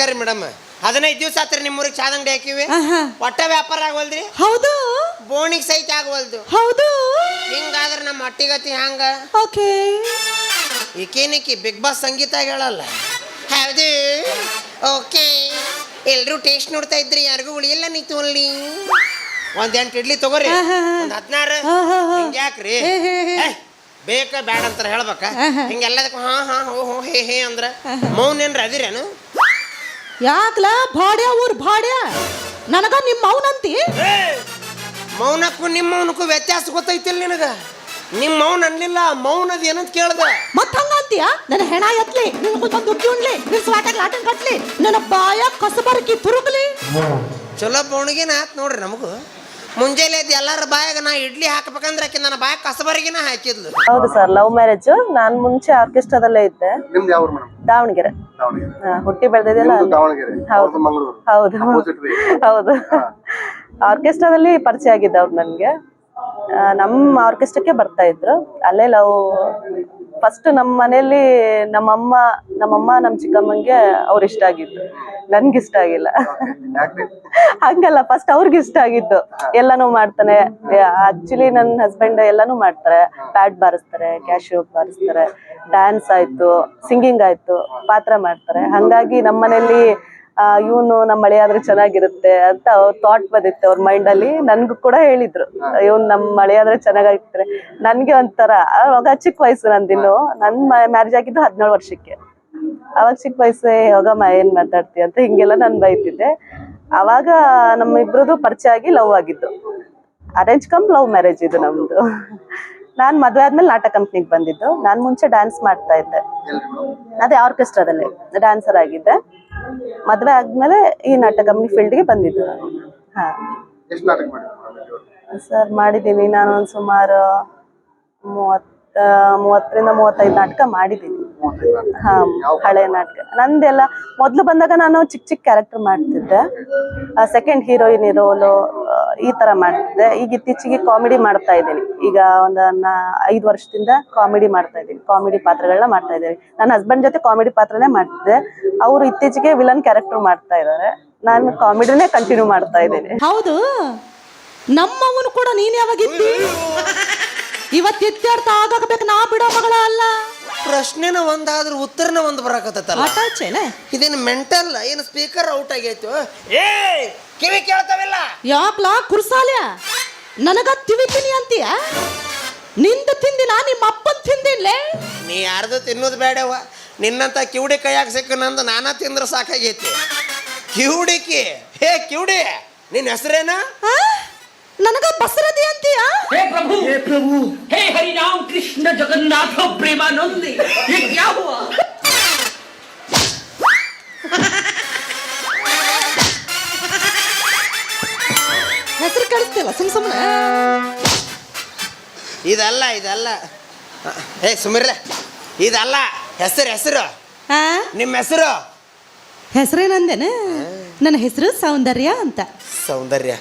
ನಮಸ್ಕಾರ ರೀ ಮೇಡಮ್. ಹದಿನೈದು ದಿವಸ ಆತ್ರಿ ನಿಮ್ಮೂರಿಗೆ ಚಾದ ಅಂಗಡಿ ಹಾಕಿವಿ. ಒಟ್ಟ ವ್ಯಾಪಾರ ಆಗವಲ್ದ್ರಿ ಹೌದು. ಬೋಣಿಗೆ ಸಹಿತ ಆಗವಲ್ದು ಹೌದು. ಹಿಂಗಾದ್ರೆ ನಮ್ಮ ಹಟ್ಟಿಗತಿ ಹ್ಯಾಂಗ? ಓಕೆ. ಈಕೇನಿಕ್ಕಿ ಬಿಗ್ ಬಾಸ್ ಸಂಗೀತ ಹೇಳಲ್ಲ? ಹೌದು. ಓಕೆ. ಎಲ್ಲರೂ ಟೇಸ್ಟ್ ನೋಡ್ತಾ ಇದ್ರಿ ಯಾರಿಗೂ ಉಳಿಯಲ್ಲ ನೀ ತೋಲ್ಲಿ ಒಂದ್ ಎಂಟು ಇಡ್ಲಿ ತಗೋರಿ. ಒಂದ್ ಹದಿನಾರು. ಯಾಕ್ರಿ. ಬೇಕ ಬ್ಯಾಡ ಅಂತಾರ ಹೇಳ್ಬೇಕ. ಹಿಂಗೆಲ್ಲದಕ್ಕೂ ಹಾ ಹಾ ಹೋ ಹೋ ಹೇ ಹೇ ಅಂದ್ರ ಮೌನ್ ಏನ್ರ ಅದಿರೇನು? ಯಾಕ್ಲ ಭಾಡ್ಯ ಊರ್ ಭಾಡ್ಯ? ನನಗ ನಿಮ್ಮ ಅವನಂತಿ ಮೌನಕ್ಕೂ ನಿಮ್ಮ ಮೌನಕ್ಕೂ ವ್ಯತ್ಯಾಸ ಗೊತ್ತೈತಿಲ್ಲ ನಿನಗ? ನಿಮ್ಮ ಮೌನ ಅನ್ಲಿಲ್ಲ ಮೌನದ ಏನಂತ ಕೇಳ್ದ? ಮತ್ ಹಂಗಂತೀಯ? ನನ್ನ ಹೆಣ ಎತ್ಲಿ ನಿನ್ ಕುತ್ತ ದುಡ್ಡು ಉಣ್ಲಿ ನಿನ್ ಸ್ವಾಟಾಗ ಲಾಟನ್ ಕಟ್ಲಿ ನನ್ನ ಬಾಯ ಕಸಬರಕಿ ತುರುಕ್ಲಿ ಚಲೋ ಬೌಣಿಗೆನ ಆತ್ ನೋಡ್ರಿ ನಮಗೂ. ಮುಂಜಾನೆ ಎದ್ದು ಎಲ್ಲರ ಬಾಯಾಗ ನಾ ಇಡ್ಲಿ ಹಾಕ್ಬೇಕಂದ್ರೆ ಆಕೆ ನನ್ನ ಬಾಯ ಕಸಬರಿಗಿನ ಹಾಕಿದ್ಲು. ಹೌದು ಸರ್ ಲವ್ ಮ್ಯಾರೇಜ್ ನಾನ್ ಮುಂಚೆ ಆರ್ಕೆಸ್ಟ್ರಾದಲ್ಲೇ ಇದ್ದೆ. ನಿಮ್ದು ಯಾವ ಮೇಡಮ್? ದಾವಣಗೆರೆ. ದಾವಣಗೆರೆ. ಹಾ, ಹುಟ್ಟಿ ಬೆಳೆದಿದೆಯಲ್ಲ ನಿಮ್ದು ದಾವಣಗೆರೆ ಹೌದು. ಅವ್ರದ್ದು ಮಂಗಳೂರು. ಹೌದು. Opposite way. ಹೌದು. ಆರ್ಕೆಸ್ಟ್ರಾದಲ್ಲಿ ಪರಿಚಯ ಆಗಿದ್ದ ಅವ್ರು ನನ್ಗೆ. ಆ, ನಮ್ಮ ಆರ್ಕೆಸ್ಟ್ರಾಕ್ಕೆ ಬರ್ತಾ ಇದ್ರು. ಅಲ್ಲೇ ಲವ್ ಫಸ್ಟ್ ನಮ್ಮ ಮನೆಯಲ್ಲಿ ನಮ್ಮಮ್ಮ ನಮ್ಮಮ್ಮ ನಮ್ಮ ಚಿಕ್ಕಮ್ಮಂಗೆ ಅವ್ರು ಇಷ್ಟ ಆಗಿದ್ದು. ನನ್ಗೆ ಇಷ್ಟ ಆಗಿಲ್ಲ. ಹಂಗಲ್ಲ ಫಸ್ಟ್ ಅವ್ರಿಗೆ ಇಷ್ಟ ಆಗಿದ್ದು. ಎಲ್ಲಾನು ಮಾಡ್ತಾನೆ ಆಕ್ಚುಲಿ ನನ್ನ ಹಸ್ಬೆಂಡ್ ಎಲ್ಲಾನು ಮಾಡ್ತಾರೆ. ಪ್ಯಾಡ್ ಬಾರಿಸ್ತಾರೆ ಕ್ಯಾಶ್ಯೂ ಬಾರಿಸ್ತಾರೆ. ಡ್ಯಾನ್ಸ್ ಆಯ್ತು ಸಿಂಗಿಂಗ್ ಆಯ್ತು, ಪಾತ್ರ ಮಾಡ್ತಾರೆ. ಹಂಗಾಗಿ ನಮ್ಮ ಮನೇಲಿ ಇವನು ನಮ್ಮ ಮಳೆ ಆದ್ರೆ ಚೆನ್ನಾಗಿರುತ್ತೆ ಅಂತ ಅವ್ರ ಥಾಟ್ ಬಂದಿತ್ತು ಅವ್ರ ಮೈಂಡ್ ಅಲ್ಲಿ. ನನ್ಗೂ ಕೂಡ ಹೇಳಿದ್ರು. ಇವನು ನಮ್ ಮಳೆ ಆದ್ರೆ ಚೆನ್ನಾಗಿರ್ತಾರೆ ನನ್ಗೆ ಒಂಥರ, ಅವಾಗ ಚಿಕ್ಕ ವಯಸ್ಸು ನಂದಿನ್ನು. ನನ್ ಮ್ಯಾರೇಜ್ ಆಗಿದ್ದು ಹದಿನೇಳು ವರ್ಷಕ್ಕೆ. ಅವಾಗ ಚಿಕ್ಕ ವಯಸ್ಸೇ ಯೋಗಮ್ಮ ಏನ್ ಮಾತಾಡ್ತಿ ಅಂತ ಹಿಂಗೆಲ್ಲ ನಾನು ಬೈತಿದ್ದೆ. ಅವಾಗ ನಮ್ಮ ಇಬ್ರದ್ದು ಪರಿಚಯ ಆಗಿ ಲವ್ ಆಗಿದ್ದು. ಅರೇಂಜ್ ಕಮ್ ಲವ್ ಮ್ಯಾರೇಜ್ ಇದು ನಮ್ದು. ನಾನ್ ಮದ್ವೆ ಆದ್ಮೇಲೆ ನಾಟಕ ಕಂಪ್ನಿಗೆ ಬಂದಿದ್ದು. ನಾನ್ ಮುಂಚೆ ಡ್ಯಾನ್ಸ್ ಮಾಡ್ತಾ ಇದ್ದೆ. ಅದೇ ಆರ್ಕೆಸ್ಟ್ರಾದಲ್ಲಿ ಡ್ಯಾನ್ಸರ್ ಆಗಿದ್ದೆ. ಮದ್ವೆ ಆದ್ಮೇಲೆ ಈ ನಾಟಕ ಕಂಪ್ನಿ ಫೀಲ್ಡ್ಗೆ ಬಂದಿದ್ದು ನಾನು. ಹಾ. ಸರ್ ಮಾಡಿದ್ದೀನಿ ನಾನು ಸುಮಾರು ಸುಮಾರು ಮೂವತ್ತ ಮೂವತ್ತರಿಂದ ಮೂವತ್ತೈದು ನಾಟಕ ಮಾಡಿದ್ದೀನಿ. ಹಾ, ಹಳೆ ನಾಟಕ. ನಂದೆಲ್ಲ ಮೊದ್ಲು ಬಂದಾಗ ನಾನು ಚಿಕ್ಕ ಚಿಕ್ಕ ಕ್ಯಾರೆಕ್ಟರ್ ಮಾಡ್ತಿದ್ದೆ. ಸೆಕೆಂಡ್ ಹೀರೋಯಿನ್ ರೋಲು ಈ ತರ ಮಾಡ್ತಿದ್ದೆ. ಈಗ ಇತ್ತೀಚೆಗೆ ಕಾಮಿಡಿ ಮಾಡ್ತಾ ಇದ್ದೀನಿ. ಈಗ ಒಂದು ಐದು ವರ್ಷದಿಂದ ಕಾಮಿಡಿ ಮಾಡ್ತಾ ಇದ್ದೀನಿ. ಕಾಮಿಡಿ ಪಾತ್ರಗಳನ್ನ ಮಾಡ್ತಾ ಇದ್ದೀನಿ. ನನ್ನ ಹಸ್ಬೆಂಡ್ ಜೊತೆ ಕಾಮಿಡಿ ಪಾತ್ರನೇ ಮಾಡ್ತಿದ್ದೆ. ಅವರು ಇತ್ತೀಚೆಗೆ ವಿಲನ್ ಕ್ಯಾರೆಕ್ಟರ್ ಮಾಡ್ತಾ ಇದ್ದಾರೆ ನಾನು ಕಾಮಿಡಿನೇ ಕಂಟಿನ್ಯೂ ಮಾಡ್ತಾ ಇದ್ದೀನಿ. ಹೌದು. ನಮ್ಮವನು ಕೂಡ ನೀನ್ ಯಾವಾಗಿದ್ದಿ ಇವತ್ತು ಇತ್ಯರ್ಥ ಆಗಬೇಕು ನಾ ಬಿಡೋ ಮಗಳ ಅಲ್ಲ. ಪ್ರಶ್ನೆನ ಒಂದಾದ್ರೂ ಉತ್ತರನ ಒಂದು ಬರಾಕತ್ತಲ್ಲ ಆಟಾಚೆನೆ ಇದೇನು ಮೆಂಟಲ್ ಏನು ಸ್ಪೀಕರ್ ಔಟ್ ಆಗೈತು? ಏ ಕಿವಿ ಕೇಳ್ತಾವಿಲ್ಲ? ಯಾಕ್ಲಾ ಕುರ್ಸಾಲ್ಯ? ನನಗ ತಿವಿತೀನಿ ಅಂತೀಯ? ನಿಂದ ತಿಂದಿನ ನಿಮ್ಮ ಅಪ್ಪನ್ ತಿಂದಿನ್ಲೇ? ನೀ ಯಾರ್ದು ತಿನ್ನೋದು ಬೇಡವ ನಿನ್ನಂತ ಕಿವುಡಿ ಕೈಯಾಗ ಸಿಕ್ಕ ನಂದು ನಾನಾ ತಿಂದ್ರೆ ಸಾಕಾಗೈತಿ. ಕಿವುಡಿಕಿ ಹೇ ಕಿವುಡಿ ನಿನ್ನ ಹೆಸರೇನಾ? ನನಗ ಬಸರದಿ ಅಂತೀಯ? ಹೇ ಪ್ರಭು. ಹೇ ಪ್ರಭು. ಹೇ ಹರಿನಾಮ್ ಕೃಷ್ಣ ಜಗನ್ನಾಥ ಪ್ರೇಮಾನಂದಿ. ಯಾವ ಹೆಸರು ಕಳಿಸ್ತೇವ ಸುಮ್ ಸುಮ್ಮನೆ ಇದಲ್ಲ ಇದಲ್ಲ. ಏ ಸುಮಿರ್ಲೆ ಇದಲ್ಲ ಹೆಸರು ಹೆಸರು. ನಿಮ್ಮ ಹೆಸರು? ಹೆಸರೇನಂದೇನೆ? ನನ್ನ ಹೆಸರು ಸೌಂದರ್ಯ ಅಂತ. ಸೌಂದರ್ಯ.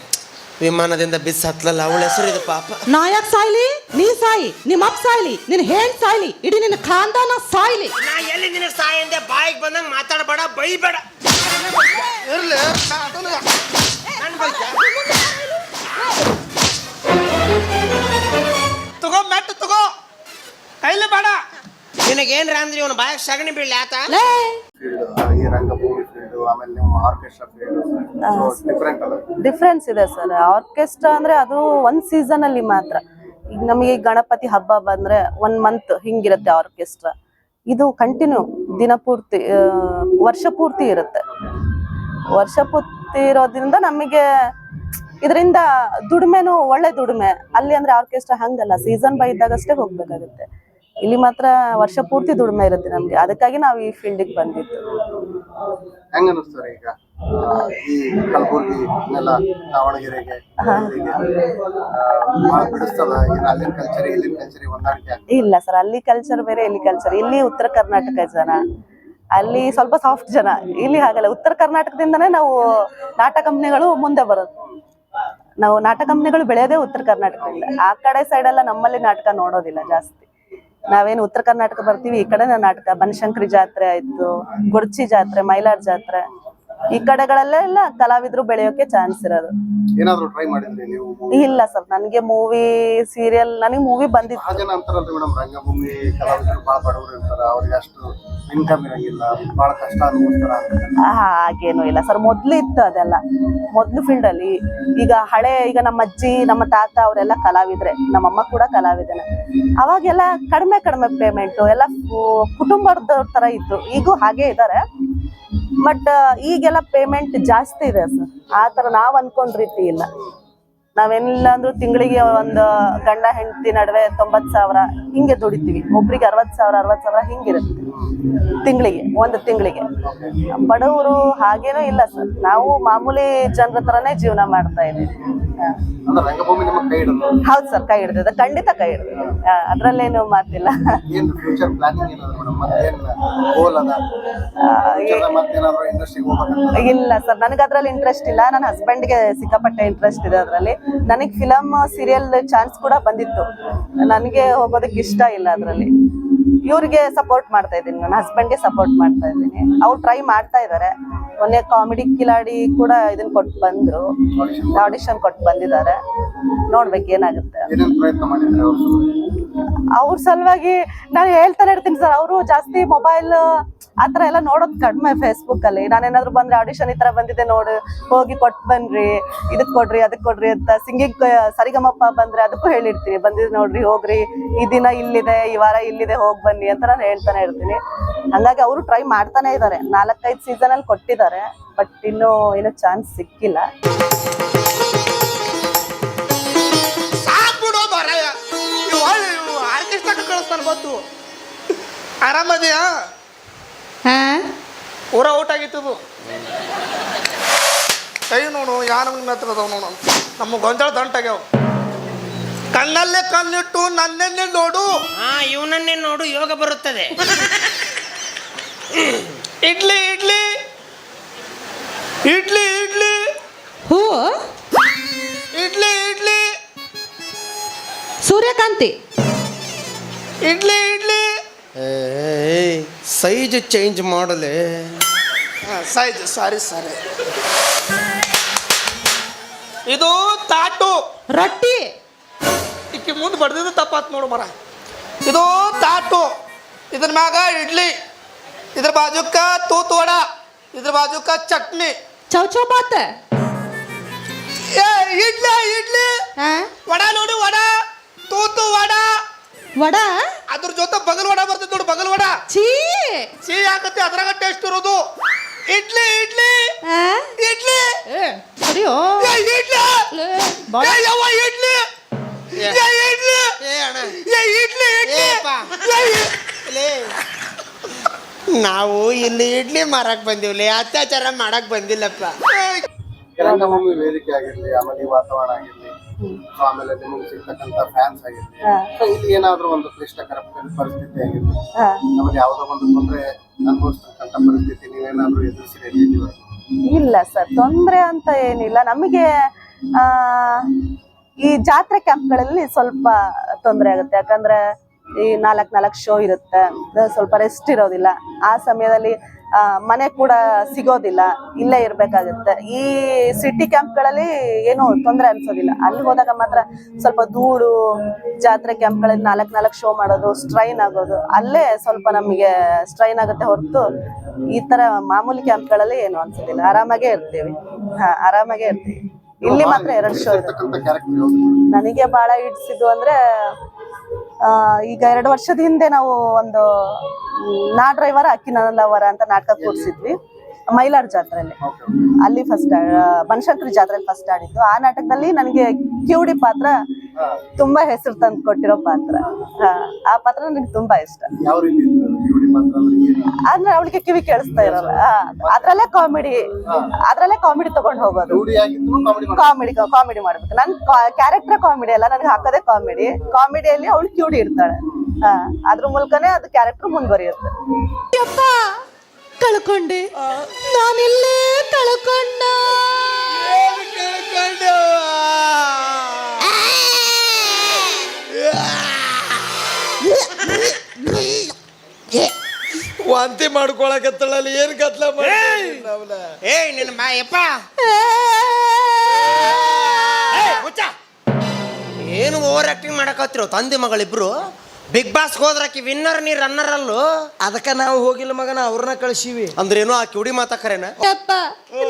ವಿಮಾನದಿಂದ ಬಿಸ್ ಹತ್ಲಲ್ಲ ಅವಳ ಹೆಸರು ಇದು ಪಾಪ. ನಾ ಯಾಕೆ ಸಾಯ್ಲಿ? ನೀ ಸಾಯಿ ನಿಮ್ಮ ಅಪ್ಪ ಸಾಯ್ಲಿ ನಿನ್ ಹೇಳ್ ಸಾಯ್ಲಿ ಇಡೀ ನಿನ್ನ ಖಾನ್ದಾನ ಸಾಯ್ಲಿ. ನಾ ಎಲ್ಲಿ ನಿನ್ನ ಸಾಯಂದೆ ಬಾಯಿಗೆ ಬಂದಂಗೆ ಮಾತಾಡಬೇಡ ಬೈಬೇಡ. ಇರ್ಲಿ ನನ್ ಬೈತ್ಯಾ? ತಗೋ ಮೆಟ್ಟು ತಗೋ. ಕೈಲಿ ಬೇಡ. ನಿನಗೇನ್ರ ಅಂದ್ರೆ ಇವನು ಬಾಯಾಗ ಸಗಣಿ ಬೀಳ್ಲಿ ಆತ? ಲೇ. ಈ ರಂಗಭೂಮಿ ಆಮೇಲೆ ನಿಮ್ಮ ಆರ್ಕೆಸ್ಟ್ರಾ ಫೀಲ್ಡ್ ಡಿಫ್ರೆಂಟ್ ಅಲ್ಲ ಡಿಫ್ರೆನ್ಸ್ ಇದೆ ಸರ್. ಆರ್ಕೆಸ್ಟ್ರಾ ಅಂದ್ರೆ ಅದು ಒಂದ್ ಸೀಸನ್ ಅಲ್ಲಿ ಮಾತ್ರ. ಈಗ ನಮಗೆ ಗಣಪತಿ ಹಬ್ಬ ಬಂದ್ರೆ ಒನ್ ಮಂತ್ ಹಿಂಗಿರುತ್ತೆ ಆರ್ಕೆಸ್ಟ್ರಾ ಇದು ಕಂಟಿನ್ಯೂ ದಿನ ಪೂರ್ತಿ ವರ್ಷ ಪೂರ್ತಿ ಇರುತ್ತೆ. ವರ್ಷ ಪೂರ್ತಿ ಇರೋದ್ರಿಂದ ನಮಗೆ ಇದರಿಂದ ದುಡಿಮೆನು ಒಳ್ಳೆ ದುಡಿಮೆ. ಅಲ್ಲಿ ಅಂದ್ರೆ ಆರ್ಕೆಸ್ಟ್ರಾ ಹಂಗಲ್ಲ ಸೀಸನ್ ಬೈ ಇದ್ದಾಗಷ್ಟೇ ಹೋಗ್ಬೇಕಾಗುತ್ತೆ. ಇಲ್ಲಿ ಮಾತ್ರ ವರ್ಷ ಪೂರ್ತಿ ದುಡಿಮೆ ಇರುತ್ತೆ ನಮಗೆ. ಅದಕ್ಕಾಗಿ ನಾವು ಈ ಫೀಲ್ಡಿಗೆ ಬಂದಿದ್ದು. ಹೆಂಗ ಅನಿಸ್ತಾರ ಈಗ? ಆ, ಈ ಕಲಬುರ್ಗಿ ದಾವಣಗೆರೆಗೆ ಹುಬ್ಳಿಗೆ, ಆ, ಭಾಳ ಬಿಡಿಸ್ತದ ಏನು ಅಲ್ಲಿನ ಕಲ್ಚರ್ ಇಲ್ಲಿನ ಕಲ್ಚರ್ ಹೊಂದಾಣಿಕೆ? ಆಗ್ತದೆ ಇಲ್ಲ ಸರ್ ಅಲ್ಲಿ ಕಲ್ಚರ್ ಬೇರೆ ಇಲ್ಲಿ ಕಲ್ಚರ್ ಇಲ್ಲಿ ಉತ್ತರ ಕರ್ನಾಟಕ ಜನ. ಅಲ್ಲಿ ಸ್ವಲ್ಪ ಸಾಫ್ಟ್ ಜನ. ಇಲ್ಲಿ ಹಾಗಲ್ಲ ಉತ್ತರ ಕರ್ನಾಟಕದಿಂದನೇ ನಾವು ನಾಟಕ ಕಂಪ್ನಿಗಳು ಮುಂದೆ ಬರೋದು. ನಾವು ನಾಟಕ ಕಂಪ್ನಿಗಳು ಬೆಳೆಯೋದೇ ಉತ್ತರ ಕರ್ನಾಟಕದಿಂದ. ಆ ಕಡೆ ಸೈಡ್ ಎಲ್ಲ ನಮ್ಮಲ್ಲಿ ನಾಟಕ ನೋಡೋದಿಲ್ಲ ಜಾಸ್ತಿ. ನಾವೇನು ಉತ್ತರ ಕರ್ನಾಟಕ ಬರ್ತೀವಿ ಈ ಕಡೆ ನಾಟಕ. ಬನಶಂಕರಿ ಜಾತ್ರೆ ಆಯ್ತು ಗೊಡ್ಚಿ ಜಾತ್ರೆ ಮೈಲಾರ್ ಜಾತ್ರೆ. ಈ ಕಡೆಗಳಲ್ಲೆಲ್ಲ ಕಲಾವಿದ್ರು ಬೆಳೆಯೋಕೆ ಚಾನ್ಸ್ ಇರೋದು. ಏನಾದ್ರು ಟ್ರೈ ಮಾಡಿದ್ರಿ ನೀವು ಇಲ್ಲ ಸರ್ ನನಗೆ ಮೂವಿ ಸೀರಿಯಲ್ ನನಗೆ ಮೂವಿ ಬಂದಿತ್ತು. ಬಹಳ ಜನ ಅಂತಾರಲ್ರಿ ಮೇಡಮ್ ರಂಗಭೂಮಿ ಕಲಾವಿದರು ಬಹಳ ಬಡವರು ಇರ್ತಾರ ಅವ್ರಿಗೆ ಅಷ್ಟು ಇನ್ಕಮ್ ಇರಂಗಿಲ್ಲ ಬಹಳ ಕಷ್ಟ ಅನುಭವಿಸ್ತಾರ ಅಂತ ಆ, ಹಾಗೇನು ಇಲ್ಲ ಸರ್ ಮೊದ್ಲು ಇತ್ತು ಅದೆಲ್ಲ. ಮೊದ್ಲು ಫೀಲ್ಡ್ ಅಲ್ಲಿ ಈಗ ಹಳೆ ಈಗ ನಮ್ಮ ಅಜ್ಜಿ ನಮ್ಮ ತಾತ ಅವರೆಲ್ಲ ಕಲಾವಿದ್ರೆ ನಮ್ಮಮ್ಮ ಕೂಡ ಕಲಾವಿದನೆ. ಅವಾಗೆಲ್ಲ ಕಡಿಮೆ ಕಡಿಮೆ ಪೇಮೆಂಟು ಎಲ್ಲ ಕುಟುಂಬದವ್ರ ತರ ಇದ್ರು ಈಗೂ ಹಾಗೆ ಇದ್ದಾರೆ ಬಟ್ ಈಗೆಲ್ಲ ಪೇಮೆಂಟ್ ಜಾಸ್ತಿ ಇದೆ ಸರ್. ಆ ತರ ನಾವ್ ಅನ್ಕೊಂಡ್ ರೀತಿ ಇಲ್ಲ. ನಾವೆಲ್ಲ ಅಂದ್ರೂ ತಿಂಗಳಿಗೆ ಒಂದು ಗಂಡ ಹೆಂಡತಿ ನಡುವೆ ತೊಂಬತ್ ಸಾವಿರ ಹಿಂಗೆ ದುಡಿತೀವಿ. ಒಬ್ರಿಗೆ ಅರವತ್ ಸಾವಿರ ಅರವತ್ ಸಾವಿರ ಹಿಂಗಿರುತ್ತೆ. ತಿಂಗಳಿಗೆ ಒಂದು ತಿಂಗಳಿಗೆ. ಬಡವರು ಹಾಗೇನೂ ಇಲ್ಲ ಸರ್. ನಾವು ಮಾಮೂಲಿ ಜನರ ತರನೇ ಜೀವನ ಮಾಡ್ತಾ ಇದ್ದೀವಿ. ಹೌದು ಸರ್ ಕೈ ಹಿಡಿದಿದೆ ಖಂಡಿತ ಕೈ ಹಿಡಿದಿದೆ ಅದ್ರಲ್ಲೇನು ಮಾತಿಲ್ಲ. ಇಲ್ಲ ಸರ್ ನನಗೆ ಅದ್ರಲ್ಲಿ ಇಂಟ್ರೆಸ್ಟ್ ಇಲ್ಲ. ನನ್ನ ಹಸ್ಬೆಂಡ್ಗೆ ಸಿಕ್ಕಾಪಟ್ಟೆ ಇಂಟ್ರೆಸ್ಟ್ ಇದೆ ಅದರಲ್ಲಿ. ನನಗೆ ಫಿಲಮ್ ಸೀರಿಯಲ್ ಚಾನ್ಸ್ ಕೂಡ ಬಂದಿತ್ತು. ನನಗೆ ಹೋಗೋದಕ್ಕೆ ಇಷ್ಟ ಇಲ್ಲ ಅದರಲ್ಲಿ. ಇವ್ರಿಗೆ ಸಪೋರ್ಟ್ ಮಾಡ್ತಾ ಇದ್ದೀನಿ ನನ್ನ ಹಸ್ಬೆಂಡ್ಗೆ ಸಪೋರ್ಟ್ ಮಾಡ್ತಾ ಇದ್ದೀನಿ. ಅವ್ರು ಟ್ರೈ ಮಾಡ್ತಾ ಇದ್ದಾರೆ ಮೊನ್ನೆ ಕಾಮಿಡಿ ಕಿಲಾಡಿ ಕೂಡ ಇದನ್ನ ಕೊಟ್ಟು ಬಂದರು. ಆಡಿಷನ್ ಕೊಟ್ಟು ಬಂದಿದ್ದಾರೆ. ನೋಡ್ಬೇಕು ಏನಾಗುತ್ತೆ. ಅವ್ರ? ಸಲುವಾಗಿ ನಾನು ಹೇಳ್ತಾನೆ ಇರ್ತೀನಿ ಸರ್ ಅವರು ಜಾಸ್ತಿ ಮೊಬೈಲ್ ಆ ಥರ ಎಲ್ಲ ನೋಡೋದು ಕಡಿಮೆ ಫೇಸ್ಬುಕ್ ಅಲ್ಲಿ. ನಾನೇನಾದ್ರು ಬಂದ್ರೆ ಆಡಿಷನ್ ಈ ತರ ಬಂದಿದೆ ನೋಡಿ, ಹೋಗಿ ಕೊಟ್ಟು ಬನ್ರಿ, ಇದಕ್ ಕೊಡ್ರಿ, ಅದಕ್ ಕೊಡ್ರಿ ಅಂತ ಸಿಂಗಿಂಗ್ ಸರಿಗಮಪ್ಪ ಬಂದ್ರೆ ಅದಕ್ಕೂ ಹೇಳಿರ್ತೀನಿ. ಬಂದಿದ್ ನೋಡ್ರಿ, ಹೋಗ್ರಿ, ಈ ದಿನ ಇಲ್ಲಿದೆ, ಈ ವಾರ ಇಲ್ಲಿದೆ, ಹೋಗ್ ಬನ್ನಿ ಅಂತ ನಾನು ಹೇಳ್ತಾನೆ ಇರ್ತೀನಿ. ಹಂಗಾಗಿ ಅವರು ಟ್ರೈ ಮಾಡ್ತಾನೆ ಇದ್ದಾರೆ ನಾಲ್ಕೈದು ಸೀಸನ್ ಅಲ್ಲಿ ಕೊಟ್ಟಿದ್ದಾರೆ ಬಟ್ ಇನ್ನು ಏನೋ ಚಾನ್ಸ್ ಸಿಕ್ಕಿಲ್ಲ. ಆರಾಮದಿಯಾ? ಊರ ಔಟ್ ಆಗಿತ್ತು ಕೈ ನೋಡು ಯಾರು ನಮ್ಗೆ ಹತ್ರ ಅದಾವ ನೋಡು. ನಮ್ಮ ಗೊಂಜಾಳ ದಂಟಾಗ್ಯಾವ ಕಣ್ಣಲ್ಲೇ ಕಣ್ಣಿಟ್ಟು ನನ್ನೆನ್ನೇ ನೋಡು. ಹಾ ಇವನನ್ನೇ ನೋಡು ಯೋಗ ಬರುತ್ತದೆ. ಇಡ್ಲಿ ಇಡ್ಲಿ. ಇಡ್ಲಿ ಇಡ್ಲಿ. ಹೂ? ಇಡ್ಲಿ ಇಡ್ಲಿ. ಸೂರ್ಯಕಾಂತಿ. ಇಡ್ಲಿ ಇಡ್ಲಿ. ಸೈಜ್ ಚೇಂಜ್ ಮಾಡಲೆ. ಸೈಜ್ ಸಾರಿ ಸಾರಿ ಇದು ತಾಟು. ರೊಟ್ಟಿ. ಇಕ್ಕಿ ಮುಂದೆ ಬಡ್ದಿದ್ದು ತಪ್ಪಾತ್ ನೋಡು ಮರ. ಇದು ತಾಟು. ಇದ್ರ ಮ್ಯಾಗ ಇಡ್ಲಿ. ಇದ್ರ ಬಾಜುಕ ತೂತು ವಡ. ಇದ್ರ ಬಾಜುಕ ಚಟ್ನಿ. ಚೌ ಚೌ ಬಾತ್ ಏ ಇಡ್ಲಿ ಇಡ್ಲಿ. ವಡ ನೋಡಿ ವಡ. ತೂತು ವಡ. ವಡ? ಅದ್ರ ಜೊತೆ ಬಗಲ್ ವಡ ಬರ್ತೈತೆ ನೋಡು ಬಗಲ್ ವಡ. ಚೀ ಸಿಹಿ ಹಾಕತ್ತೆ ಅದ್ರಾಗ ಟೇಸ್ಟ್ ಇರೋದು ಇಡ್ಲಿ ಇಡ್ಲಿ. ಆ? ಇಡ್ಲಿ. ಏ, ಸರಿಯೋ ಏ, ಇಡ್ಲಿ. ಲೇ, ಬಾಳ- ಏ, ಯವ್ವ ಇಡ್ಲಿ. ಏ. ಏ, ಇಡ್ಲಿ. ಏ ಅಣ್ಣ. ಏ, ಇಡ್ಲಿ ಇಡ್ಲಿ. ಏಪ್ಪ. ಏ, ಇ- ಲೇ. ನಾವು ಇಲ್ಲಿ ಇಡ್ಲಿ ಮಾರಕ್ ಬಂದಿವ್ಲಿ ಅತ್ಯಾಚಾರ ಮಾಡಕ್ ಬಂದಿಲ್ಲಪ್ಪ. ವೇದಿಕೆ ಆಗಿರ್ಲಿ ಆಮೇಲೆ ಈ ವಾತಾವರಣ ಆಗಿರ್ಲಿ. ಸೊ ಆಮೇಲೆ ನಿಮಗೆ ಸಿಗ್ತಕ್ಕಂತ ಫ್ಯಾನ್ಸ್ ಆಗಿರ್ಲಿ ಸೊ ಇಲ್ಲಿ ಏನಾದ್ರೂ ಒಂದು ಕ್ಲಿಷ್ಟಕರ ಪರಿಸ್ಥಿತಿ ಆಗಿರ್ಲಿ ನಮಗೆ ಯಾವುದೋ ಒಂದು ತೊಂದರೆ ಅನುಭವಿಸ್ತಕ್ಕಂಥ ಪರಿಸ್ಥಿತಿ ನೀವೇನಾದ್ರೂ ಎದುರಿಸಿರಿ ಇಲ್ಲ ಸರ್ ತೊಂದರೆ ಅಂತ ಏನಿಲ್ಲ. ನಮಗೆ ಆ, ಈ ಜಾತ್ರೆ ಕ್ಯಾಂಪ್ಗಳಲ್ಲಿ ಸ್ವಲ್ಪ ತೊಂದರೆ ಆಗುತ್ತೆ. ಯಾಕಂದ್ರೆ ಈ ನಾಲ್ಕು ನಾಲ್ಕು ಶೋ ಇರುತ್ತೆ. ಸ್ವಲ್ಪ ರೆಸ್ಟ್ ಇರೋದಿಲ್ಲ. ಆ ಸಮಯದಲ್ಲಿ ಮನೆ ಕೂಡ ಸಿಗೋದಿಲ್ಲ ಇಲ್ಲೇ ಇರಬೇಕಾಗುತ್ತೆ. ಈ ಸಿಟಿ ಕ್ಯಾಂಪ್ಗಳಲ್ಲಿ ಏನು ತೊಂದರೆ ಅನ್ಸೋದಿಲ್ಲ. ಅಲ್ಲಿ ಹೋದಾಗ ಮಾತ್ರ ಸ್ವಲ್ಪ ಧೂಳು ಜಾತ್ರೆ ಕ್ಯಾಂಪ್ಗಳಲ್ಲಿ ನಾಲ್ಕು ನಾಲ್ಕು ಶೋ ಮಾಡೋದು ಸ್ಟ್ರೈನ್ ಆಗೋದು ಅಲ್ಲೇ ಸ್ವಲ್ಪ ನಮಗೆ ಸ್ಟ್ರೈನ್ ಆಗುತ್ತೆ ಹೊರತು ಈ ತರ ಮಾಮೂಲಿ ಕ್ಯಾಂಪ್ಗಳಲ್ಲಿ ಏನು ಅನ್ಸೋದಿಲ್ಲ. ಆರಾಮಾಗೇ ಇರ್ತೀವಿ. ಹಾ ಆರಾಮಾಗೇ ಇರ್ತೀವಿ. ಇಲ್ಲಿ ಮಾತ್ರ ಎರಡು ಶೋ ನನಗೆ ಬಹಳ ಇಡ್ಸಿದ್ದು ಅಂದ್ರೆ ಈಗ ಎರಡು ವರ್ಷದ ಹಿಂದೆ ನಾವು ಒಂದು ನಾ ಡ್ರೈವರ್ ಅಕ್ಕಿ ನನ್ನವರ ಅಂತ ನಾಟಕ ಕೂರಿಸಿದ್ವಿ ಮೈಲಾರ್ ಜಾತ್ರೆಯಲ್ಲಿ. ಅಲ್ಲಿ ಫಸ್ಟ್ ಬನಶಂಕರಿ ಜಾತ್ರೆಯಲ್ಲಿ ಫಸ್ಟ್ ಆಡಿದ್ದು. ಆ ನಾಟಕದಲ್ಲಿ ನನಗೆ ಕಿವುಡಿ ಪಾತ್ರ ತುಂಬಾ ಹೆಸರು ತಂದು ಕೊಟ್ಟಿರೋ ಪಾತ್ರ. ಹಾ, ಆ ಪಾತ್ರ ನನಗೆ ತುಂಬಾ ಇಷ್ಟ. ಯಾವ ರೀತಿ ಇತ್ತು? ಪಾತ್ರ ಅಂದ್ರೆ ಆದ್ರೆ ಅವಳಿಗೆ ಕಿವಿ ಕೇಳಿಸ್ತಾ ಇರಲ್ಲ. ಅದ್ರಲ್ಲೇ ಕಾಮಿಡಿ ಅದ್ರಲ್ಲೇ ಕಾಮಿಡಿ ತಗೊಂಡು ಹೋಗೋದು. ಕಾಮಿಡಿ ಕಾಮಿಡಿ ಕಾಮಿಡಿ ಮಾಡ್ಬೇಕು. ನನ್ ಕ್ಯಾರೆಕ್ಟರ್ ಕಾಮಿಡಿ ಅಲ್ಲ ನನಗೆ ಹಾಕೋದೇ ಕಾಮಿಡಿ. ಕಾಮಿಡಿಯಲ್ಲಿ ಅವಳು ಕ್ಯೂಡಿ ಇರ್ತಾಳೆ. ಹಾ ಅದ್ರ ಮೂಲಕನೇ ಅದು ಕ್ಯಾರೆಕ್ಟರ್ ಮುಂದುವರಿಯುತ್ತೆ. ಕಳ್ಕೊಂಡೆ. ನಾನಿಲ್ಲೇ ಕಳ್ಕೊಂಡ. ವಾಂತಿ ಮಾಡ್ಕೊಳಕತ್ತಳಲ್ಲಿ ಏನ್ ಕತ್ಲ ಏ ಏಯ್! ನಿನ್ನ ಮಾಯಪ್ಪ ಏನು ಓವರ್ ಆಕ್ಟಿಂಗ್ ಮಾಡಕತ್ತಿರೋ ತಂದೆ ಮಗಳಿಬ್ರು? ಬಿಗ್ ಬಾಸ್ ಹೋದ್ರಾಕಿ ವಿನ್ನರ್ ನೀ ರನ್ನರ್ ಅಲ್ಲೋ? ಅದಕ್ಕ ನಾವು ಹೋಗಿಲ್ಲ ಮಗನ ಅವ್ರನ್ನ ಕಳ್ಸಿವಿ. ಅಂದ್ರೇನು ಆ ಕಿಡಿ ಮಾತಾಕರೇನ ಯಪ್ಪ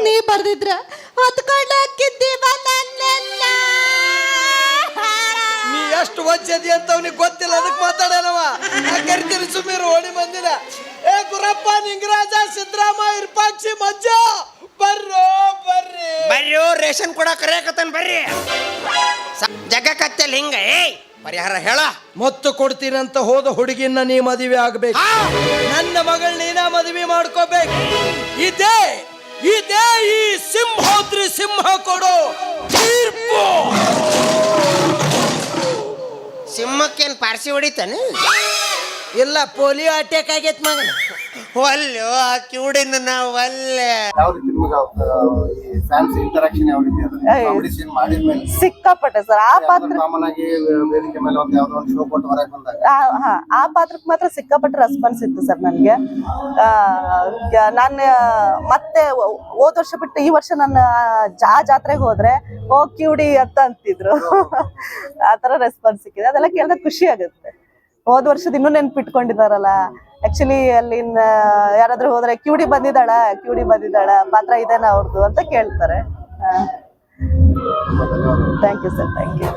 ನೀ ಬರ್ದಿದ್ರ ಹೊತ್ಕೊಂಡು ಹಾಕಿದ್ದೀವ ನನ್ನೆಲ್ಲ. ನೀ ಎಷ್ಟು ವಜ್ಜದಿ ಅಂತ ಅವ್ನಿಗೆ ಗೊತ್ತಿಲ್ಲ ಅದಕ್ಕೆ ಮಾತಾಡೋಣವ? ಕರಿತೀರಿ ಸುಮೀರು ಓಡಿ ಬಂದಿಲ್ಲ ಏ ಗುರಪ್ಪ ನಿಂಗರಾಜ ಸಿದ್ದರಾಮ ಇರ್ಪಾಕ್ಷಿ ಮಜ್ಜ ಬರ್ರೋ ಬರ್ರಿ. ಬರ್ರಿ ರೇಷನ್ ಕೊಡ ಕರೆಯಕತ್ತಾನ ಬರ್ರಿ. ಸ- ಜಗಕತ್ತಲ್ ಹಿಂಗ ಏಯ್ ಪರಿಹಾರ ಹೇಳ. ಮತ್ತು ಕೊಡ್ತೀನಂತ ಹೋದ ಹುಡುಗಿನ ನೀ ಮದುವೆ ಆಗ್ಬೇಕು. ನನ್ನ ಮಗಳ ನೀನ ಮದುವೆ ಮಾಡ್ಕೋಬೇಕು. ಇದೇ ಇದೇ ಈ ಸಿಂಹೋದ್ರಿ ಸಿಂಹ ಕೊಡು ತೀರ್ಪು. ಸಿಂಹಕ್ಕೇನ್ ಪಾರ್ಸಿ ಹೊಡಿತಾನೆ? ಇಲ್ಲ ಪೋಲಿಯೋ ಅಟ್ಯಾಕ್ ಆಗೈತ್ ಮಗನ. ಒಲ್ಲೆ ಆ ಕಿವುಡಿನ ನಾವು ಒಲ್ಲೆ. ಯಾವ ರೀತಿ ನಿಮ್ಗೆ ಈ ಫ್ಯಾನ್ಸ್ ಇಂಟರಾಕ್ಷನ್ ಯಾವ ರೀತಿ ಅದ ಏಯ್. ಕಾಮಿಡಿ ಸೀನ್ ಮಾಡಿದ್ಮೇಲೆ. ಸಿಕ್ಕಾಪಟ್ಟೆ ಸರ್. ಆ ಪಾತ್ರ ಕಾಮನ್ ಆಗಿ ವೇದಿಕೆ ಮೇಲೆ ಒಂದು ಯಾವ್ದೋ ಒಂದು ಶೋ ಕೊಟ್ಟು ಹೊರಗೆ ಬಂದಾಗ. ಆ- ಹಾ ಆ ಪಾತ್ರಕ್ಕೆ ಮಾತ್ರ ಸಿಕ್ಕಾಪಟ್ಟೆ ರೆಸ್ಪಾನ್ಸ್ ಇತ್ತು ಸರ್ ನನಗೆ. ನಾನು ಮತ್ತೆ ಓ- ಹೋದ್ ವರ್ಷ ಬಿಟ್ಟು ಈ ವರ್ಷ ನನ್ನ ಜಾ ಜಾತ್ರೆಗೆ ಹೋದ್ರೆ ಓ ಕ್ಯೂಡಿ ಅಂತ ಅಂತಿದ್ರು. ಆ ಥರ ರೆಸ್ಪಾನ್ಸ್ ಸಿಕ್ಕಿದೆ. ಅದೆಲ್ಲ ಕೇಳಿದ್ರೆ ಖುಷಿ ಆಗುತ್ತೆ. ಹೋದ್ ವರ್ಷದ ಇನ್ನೂ ನೆನ್ಪಿಟ್ಕೊಂಡಿದಾರಲ್ಲ. ಆಕ್ಚುಲಿ ಅಲ್ಲಿನ ಯಾರಾದ್ರೂ ಹೋದ್ರೆ ಕ್ಯೂಡಿ ಬಂದಿದ್ದಾಳ ಕ್ಯೂಡಿ ಬಂದಿದ್ದಾಳ, ಪಾತ್ರ ಇದೇನಾ ಅವ್ರದ್ದು ಅಂತ ಕೇಳ್ತಾರೆ. Thank you sir thank you